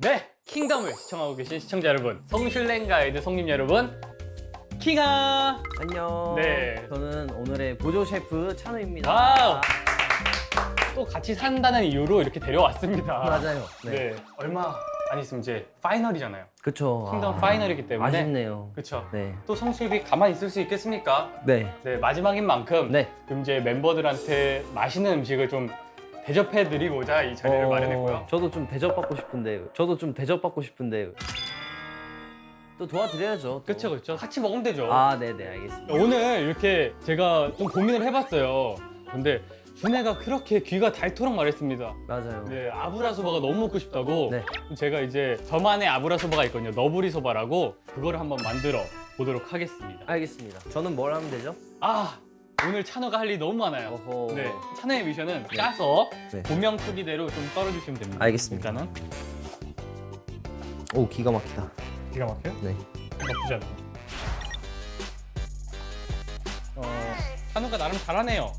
네, 킹덤을 시청하고 계신 시청자 여러분, 성슐랭 가이드 성님 여러분, 킹아! 안녕. 네. 저는 오늘의 보조 셰프 찬우입니다. 와우! 또 같이 산다는 이유로 이렇게 데려왔습니다. 맞아요. 네. 네. 얼마 안 있으면 이제 파이널이잖아요. 그쵸. 킹덤 아, 파이널이기 때문에. 아쉽네요. 그쵸. 네. 또 성실비 가만히 있을 수 있겠습니까? 네. 네, 마지막인 만큼 네. 그럼 이제 멤버들한테 맛있는 음식을 좀 대접해드리고자 이 자리를 어, 마련했고요. 저도 좀 대접받고 싶은데, 저도 좀 대접받고 싶은데 또 도와드려야죠. 또. 그쵸, 그쵸. 같이 먹으면 되죠. 아, 네네, 알겠습니다. 오늘 이렇게 제가 좀 고민을 해봤어요. 근데 준혜가 그렇게 귀가 닳도록 말했습니다. 맞아요. 네, 아브라 소바가 너무 먹고 싶다고. 네. 제가 이제 저만의 아브라 소바가 있거든요. 너부리 소바라고 그거를 한번 만들어 보도록 하겠습니다. 알겠습니다. 저는 뭘 하면 되죠? 아, 오늘 찬호가 할 일이 너무 많아요. 어허. 네, 찬호의 미션은 짜서 네. 고명 크기대로 좀 썰어주시면 됩니다. 알겠습니다. 일단은 오, 기가 막히다. 기가 막혀요? 네. 나쁘지 않아요. 어, 찬호가 나름 잘하네요.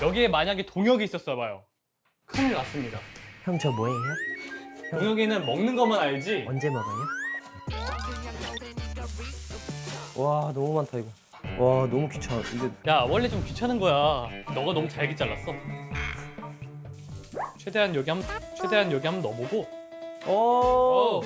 여기에 만약에 동혁이 있었어 봐요. 큰일 났습니다. 형, 저 뭐예요? 동혁이는 먹는 것만 알지 언제 먹어요? 와, 너무 많다, 이거. 와, 너무 귀찮아. 이게 야 원래 좀 귀찮은 거야 너가 너무 잘게 잘랐어 최대한 여기 한 최대한 여기 한번 넣어보고 오! 어.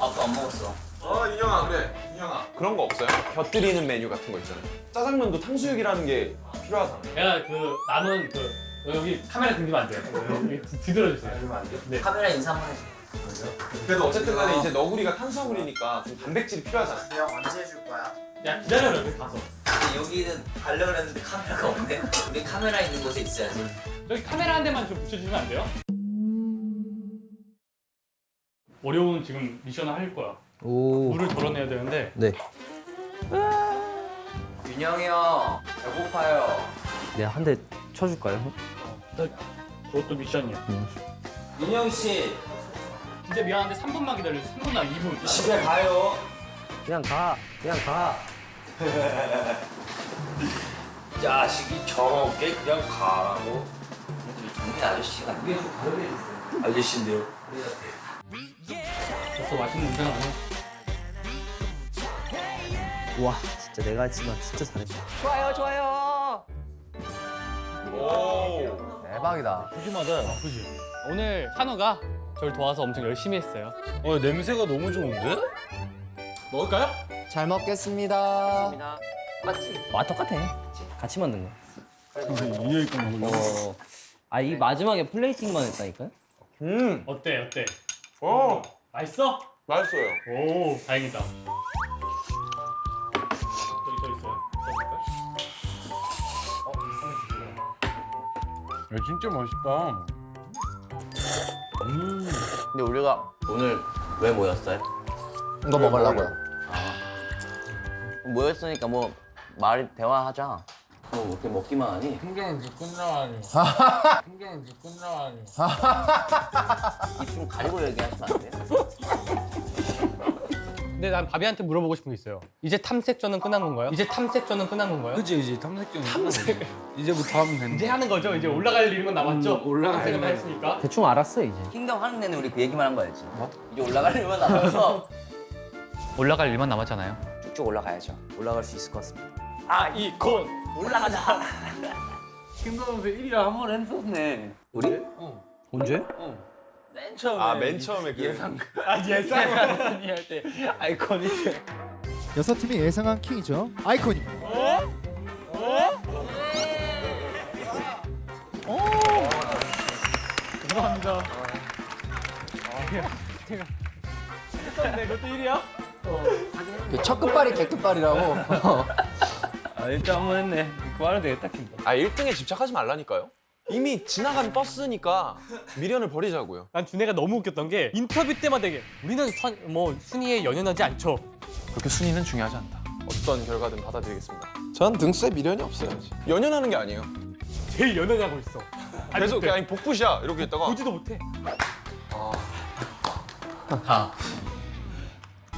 아까 안 먹었어. 어 인형아 그래 인형아 그런 거 없어요? 곁들이는 메뉴 같은 거 있잖아요 짜장면도 탕수육이라는 게 필요하잖아요 야그 남은 그 여기 카메라 등지면 안 돼요 여기 뒤- 뒤돌아주세요 네. 카메라 인사 한번 해줘. 그래도 어쨌든 간에 이제 너구리가 탄수화물이니까 좀 단백질이 필요하잖아요 형 언제 해줄 거야? 야 기다려라 여기 가서 근데 여기는 가려고 했는데 카메라가 없네. 우리 카메라 있는 곳에 있어야지. 여기 카메라 한 대만 좀 붙여주면 안 돼요? 어려운 지금 미션을 할 거야 오. 물을 덜어내야 되는데 네. 윤영이 형 배고파요. 내가 한 대 쳐줄까요? 그것도 미션이야 윤영 씨 진짜 미안한데 3분만 기다려줘 3분 안 2분 집에 가요. 그냥 가. 그냥 가. 자식이 저렇게 그냥 가라고. 정민 아저씨가 좀. 아저씨인데요. 벌써 맛있는 냄새가 나네 와, 진짜 내가 했지만 진짜 잘했다. 좋아요, 좋아요. 오 대박이다. 푸짐하다 그지? 오늘 한우가 저를 도와서 엄청 열심히 했어요 어, 냄새가 너무 좋은데? 먹을까요? 잘 먹겠습니다. 맞지? 와, 똑같아. 같이 만든 거. 이해 있고 먹으려 어. 아, 이 마지막에 플레이팅만 했다니까요? 음 어때 어때? 어, 맛있어? 맛있어요 오 다행이다 저기 저 있어요 야 진짜 맛있다 근데 우리가 오늘 왜 모였어요? 이거 먹으려고요. 모였으니까 뭐 말이 대화하자. 뭐 이렇게 먹기만 하니? 입 좀 가리고 얘기하시면 안 돼요? 근데 난 바비한테 물어보고 싶은 게 있어요 이제 탐색전은 끝난 건가요? 이제 탐색전은 끝난 건가요? 그치 이제 탐색전 탐색 이제부터 하면 되는 이제 하는 거죠? 이제 올라갈 일만 남았죠? 음, 올라갈 탐색은 다 일만. 했으니까 대충 알았어, 이제. 킹덤 하는 데는 우리 그 얘기만 한 거 알지? 이제 올라갈 일만 남아서 올라갈 일만 남았잖아요 쭉쭉 올라가야죠. 올라갈 수 있을 것 같습니다. 아이콘 올라가자. 킹덤에서 1위 한번 했었네 우리? 언제? 맨 처음에 아 맨 처음에 그 예상 아 예상 할때 아이콘이 여섯 팀이 예상한 킹이죠. 아이콘입니다. 죄송합니다 네, 그것도 1위야? 첫 끝발이 개끝발이라고. 아 일단 한번 했네. 그만하면 되겠다 킹덤 아 1등에 집착하지 말라니까요? 이미 지나간 버스니까 미련을 버리자고요. 난 준혜가 너무 웃겼던 게 인터뷰 때마다 이게 우리는 선, 뭐 순위에 연연하지 않죠. 그렇게 순위는 중요하지 않다. 어떤 결과든 받아들이겠습니다. 전 등수에 미련이 없어요 연연하는 게 아니에요. 제일 연연하고 있어. 계속 그때? 그냥 복붙이야. 이렇게 있다가. 보지도 못해. 아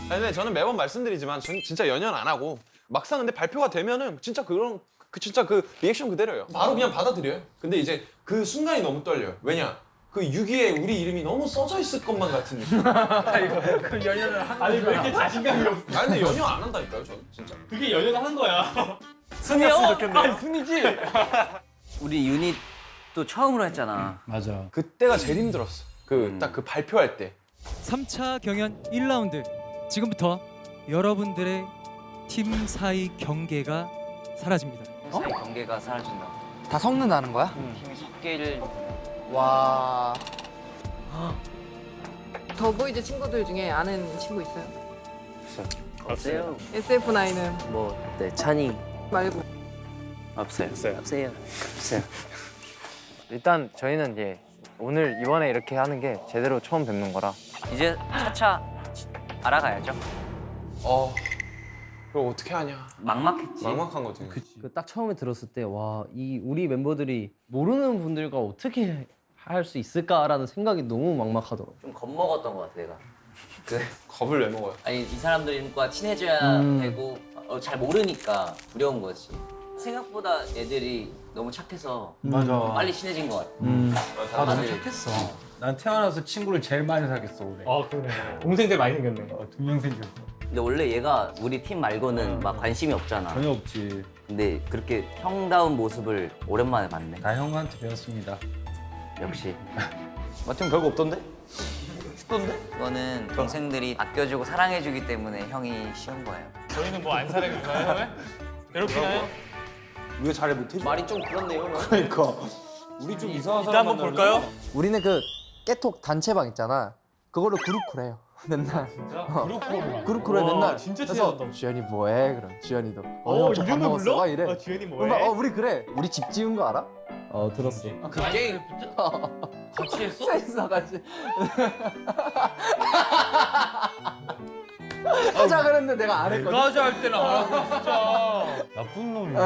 니 근데 저는 매번 말씀드리지만 전 진짜 연연 안 하고 막상 근데 발표가 되면은 진짜 그런 그 진짜 그 리액션 그대로예요. 바로 그냥 받아들여요. 근데 이제 그 순간이 너무 떨려요. 왜냐? 그 6위에 우리 이름이 너무 써져 있을 것만 같은 느낌. 그 연연을 한 아니 왜 이렇게 자신감이 없어? 아니 근데 연연 안 한다니까요, 저는 진짜. 그게 연연하는 거야. 순이었으면 좋겠네요. 아니 순이지. 우리 유닛도 처음으로 했잖아. 맞아. 그때가 제일 힘들었어. 그 딱 그 발표할 때. 3차 경연 1라운드 지금부터 여러분들의 팀 사이 경계가 사라집니다. 사이 경계가 사라진다. 다 섞는다는 거야? 팀이 섞일 와. 더보이즈 친구들 중에 아는 친구 있어요? 없어요. SF9은 뭐, 네, 찬이. 말고 없어요. 없어요. 없어요. 없어요. 일단 저희는 이제 오늘 이번에 이렇게 하는 게 제대로 처음 뵙는 거라 이제 차차 알아가야죠. 어. 그럼 어떻게 하냐? 막막했지. 막막한 거지. 그 딱 처음에 들었을 때, 와, 이 우리 멤버들이 모르는 분들과 어떻게 할 수 있을까라는 생각이 너무 막막하더라고. 좀 겁먹었던 것 같아 내가. 그 겁을 왜 먹어요? 아니 이 사람들과 친해져야 음. 되고 어, 잘 모르니까 두려운 거지. 생각보다 애들이 너무 착해서 맞아. 빨리 친해진 것 같아. 아, 너무 다들 착했어. 난 태어나서 친구를 제일 많이 사귀었어, 올해. 아 그래. 동생들 많이 생겼네. 두명 생겼어. 근데 원래 얘가 우리 팀 말고는 막 관심이 없잖아. 전혀 없지. 근데 그렇게 형다운 모습을 오랜만에 봤네. 다 형한테 배웠습니다. 역시. 마침 별거 없던데? 이거는 동생들이 아껴주고 사랑해주기 때문에 형이 쉬운 거예요. 저희는 뭐 안 사랑해주나요? 왜? 괴롭히나요? 왜 잘해 못해? 말이 좀 그렇네요. 그러니까. 우리 좀 이상한 사람 한번 볼까요? 우리는 그 깨톡 단체방 있잖아. 그걸로 그룹콜 해요. 맨날 그룹코로. 그룹콜에 와, 맨날 진짜 그래서 친하다. 주현이 뭐해? 그럼 주현이도 어, 어, 이름을? 불러? 막 이래. 아, 막, 뭐해? 어 우리 그래. 우리 집 지은 거 알아? 어, 들었어. 그 게임 같이 했어? 셋이서 같이. 하자 그랬는데 내가 안 했거든. 내가 하자 할 때는 안 하고 진짜. 나쁜 놈이네.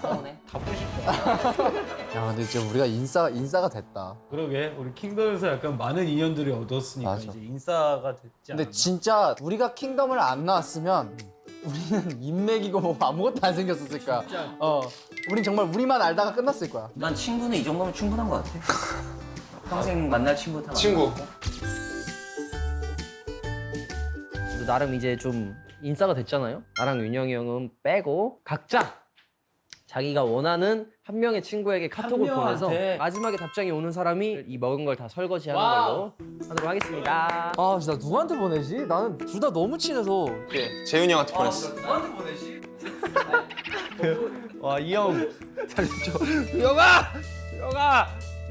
서운해? 야 근데 진짜 우리가 인싸 인싸가 됐다. 그러게. 우리 킹덤에서 약간 많은 인연들이 얻었으니까 맞아. 이제 인싸가 됐지 않나? 근데 진짜 우리가 킹덤을 안 나왔으면 우리는 인맥이고 뭐 아무것도 안 생겼었을 거야. 어, 우린 정말 우리만 알다가 끝났을 거야. 난 친구는 이 정도면 충분한 것 같아. 평생 만날 친구 다 친구. 또 나름 이제 좀 인싸가 됐잖아요. 나랑 윤영이 형은 빼고 각자 자기가 원하는 한 명의 친구에게 카톡을 한 보내서? 마지막에 답장이 오는 사람이 이 먹은 걸 다 설거지하는 와우. 걸로 하도록 하겠습니다. 아 진짜 누구한테 보내지? 나는 둘 다 너무 친해서. 재윤이 형한테 보냈어. 와, 이 형. 살려줘. 형아! 형아!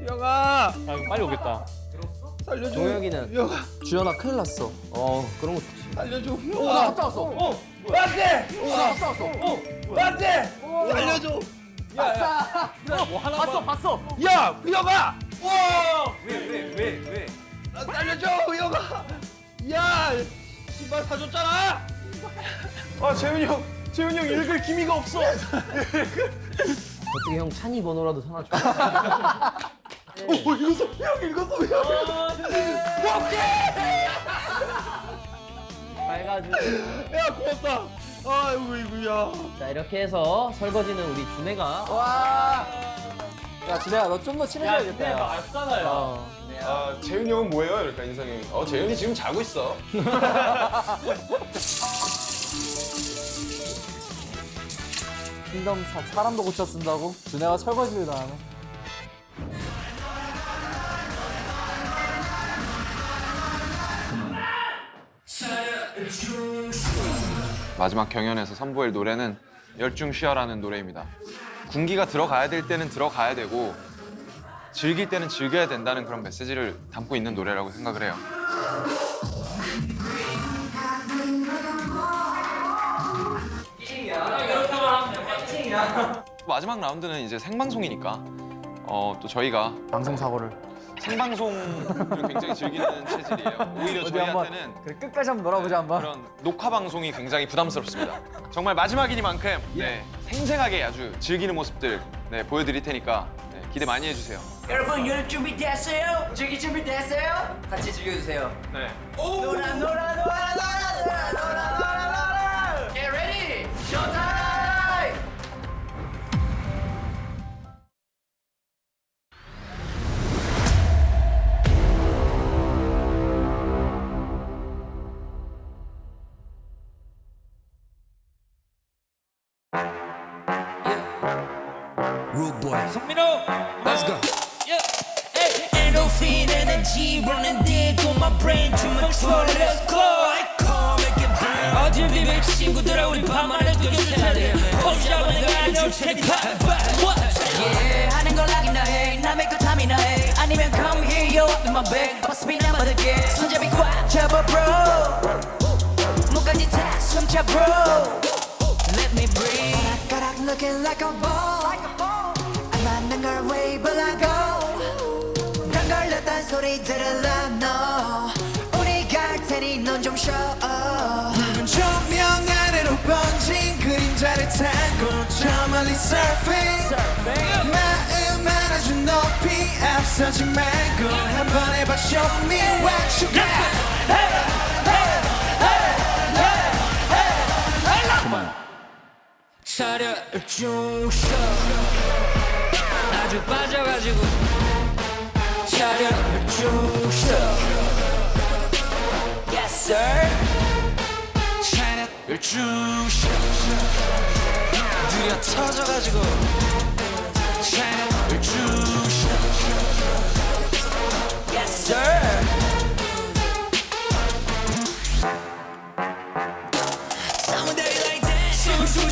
형아! 아 빨리 오겠다. 살려줘. 동혁이는 주연아 큰일 났어. 어 그런 거 좋지. 살려줘. 어, 나 갔다 왔어. 어, 안돼! 나 갔다 왔어. 안 돼! 살려줘. 아싸. 뭐 하나 봤어, 봤어. 야, 형아! 와! 왜왜 왜 왜? 나 살려줘, 형아! 야, 신발 사줬잖아. 아 재윤이 형, 재윤이 형 읽을 기미가 없어. 어떻게 형 찬이 번호라도 사놔줘. 어 읽었어, 형 읽었어, 형. 빨가지고. 야, 고맙다. 아이고, 이구야. 자 이렇게 해서 설거지는 우리 준혜가 와. 야 준혜야 너 좀 더 친해져야겠다. 야. 맞잖아요. 어. 아 재윤이 형은 뭐예요? 그러니까 인상이. 어 재윤이 지금 자고 있어. 킹덤 사, 사람도 고쳐 쓴다고? 준혜가 설거지를 다 하네. 마지막 경연에서 선보일 노래는 열중 쉬어라는 노래입니다. 군기가 들어가야 될 때는 들어가야 되고 즐길 때는 즐겨야 된다는 그런 메시지를 담고 있는 노래라고 생각을 해요. 마지막 라운드는 이제 생방송이니까 어, 또 저희가 방송 사고를. 생방송을 굉장히 즐기는 체질이에요. 오히려 저희한테는 그래, 끝까지 한번 놀아보자 한번. 그런 녹화 방송이 굉장히 부담스럽습니다. 정말 마지막이니만큼 네, 예. 생생하게 아주 즐기는 모습들 네, 보여드릴 테니까 네, 기대 많이 해주세요. 여러분 열 준비 됐어요? 즐기 준비 됐어요? 같이 즐겨주세요. 네. 놀아 놀아 놀아 놀아 놀아 놀아 my brain to my control. Let's go. I call make it burn. 어딜 비빌 친구들아 우리 밤하늘 뛰어주세요. 포즈하고 내가 안녕 테니까. Yeah, 하는 걸 하기나 해 남의 것 탐이나 해 아니면 come here yo in my bag Must be 난 받을게 손잡이 꽉 잡아 bro 목까지 다 숨차 bro Let me breathe 가락 looking like a ball 안 맞는 걸 wave like go 난 걸렸단 소리 들을라 너. 우리 갈 테니 넌 좀 쉬어. 붉은 조명 아래로 번진 그림자를 타고 저 멀리 surfing. 마음 안아주 높이 앞서지 말고 한번 해봐 show me what you got. 차려 중서 아주 빠져가지고 차려 중서 Yes sir. 차려 중서 느려 터져가지고 차려 중서 Yes sir.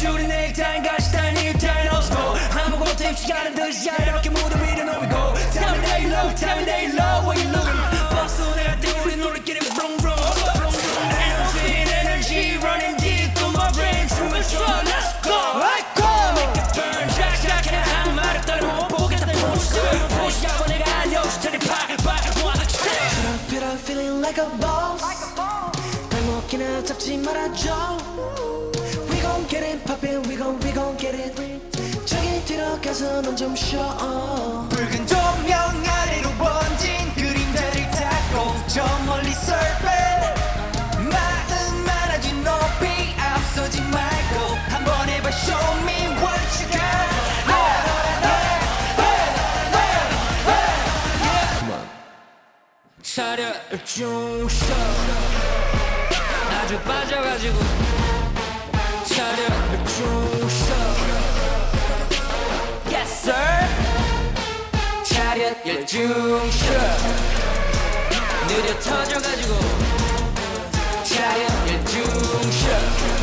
우리 내일 따윈 가 아무것도 입지 않은 듯이 이렇게 모두 밀어놓이고 Tell me that you love, tell me that you love what you looking 버스 내가 때 우리 노래끼리 vroom vroom Endorphin energy running deep through my brain 춤을 춰 let's go Let's go Make it burn 샥샥해 한 말을 따로 보겠다 포스 포시하고 내가 알려줄 테니 bye wanna change But I'm feeling like a boss 발목이나 잡지 말아줘 We gon' get it poppin', we gon' we gon' get it 저기 들어가서 넌좀 쉬어. 붉은 조명 아래로 번진 그림자를 타고 저 멀리 surfing 마음 안아주 높이 앞서지 말고 한번 해봐 show me what you got. 차려 중서 아주 빠져가지고 차려 Yes sir 차렷 열중서 느려 터져가지고 차렷 열중서